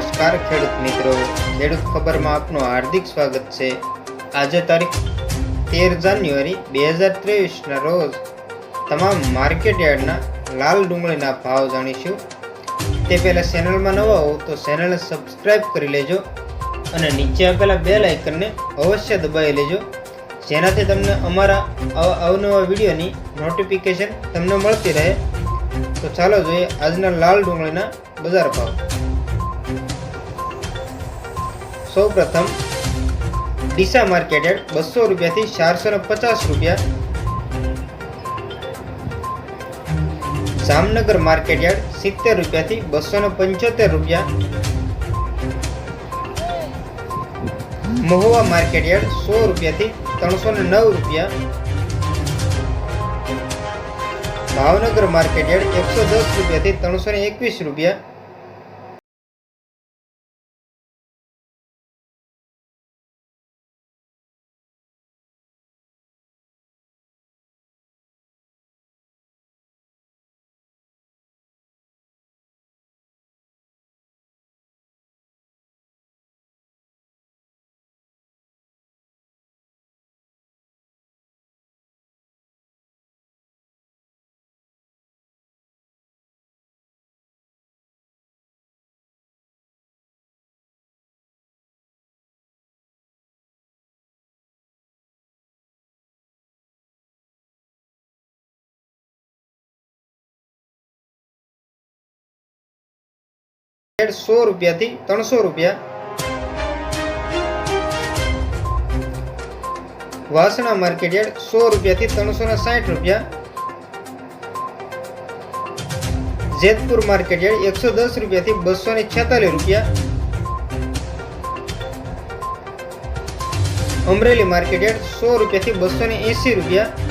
નમસ્કાર ખેડૂત મિત્રો. ખેડૂત ખબરમાં આપનું હાર્દિક સ્વાગત છે. આજે તારીખ તેર જાન્યુઆરી બે હજાર ત્રેવીસના રોજ તમામ માર્કેટ યાર્ડના લાલ ડુંગળીના ભાવ જાણીશું. તે પહેલાં ચેનલમાં નવા હો તો ચેનલને સબસ્ક્રાઇબ કરી લેજો અને નીચે આપેલા બે લાઇકનને અવશ્ય દબાવી લેજો. જેનાથી તમને અમારા અવ- અવનવા વિડીયોની નોટિફિકેશન તમને મળતી રહે. તો ચાલો જોઈએ આજના લાલ ડુંગળીના બજાર ભાવ. સૌ પ્રથમ ડીસા માર્કેટ યાર્ડ બસો રૂપિયાથી ચારસો ને પચાસ રૂપિયા. જામનગર માર્કેટ યાર્ડ સિત્તેર રૂપિયાથી બસો ને પંચોતેર રૂપિયા. મહુવા માર્કેટ યાર્ડ સો રૂપિયાથી ત્રણસો ને નવ રૂપિયા. ભાવનગર માર્કેટ યાર્ડ એકસો દસ રૂપિયાથી ત્રણસો ને એકવીસ રૂપિયા. સો રૂપિયાથી ત્રણસો રૂપિયા. વાસણા માર્કેટ યાર્ડ સો રૂપિયાથી ત્રણસો ને સાઠ રૂપિયા. જેતપુર માર્કેટ યાર્ડ એકસો દસ રૂપિયાથી બસો ને છેતાલીસ રૂપિયા. અમરેલી માર્કેટ યાર્ડ સો રૂપિયાથી બસો ને એંસી રૂપિયા.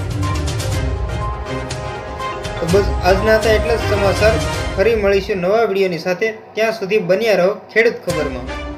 તો બસ આજના હતા એટલા જ સમાચાર. ફરી મળીશું નવા વિડીયોની સાથે. ત્યાં સુધી બન્યા રહો ખેડૂત ખબરમાં.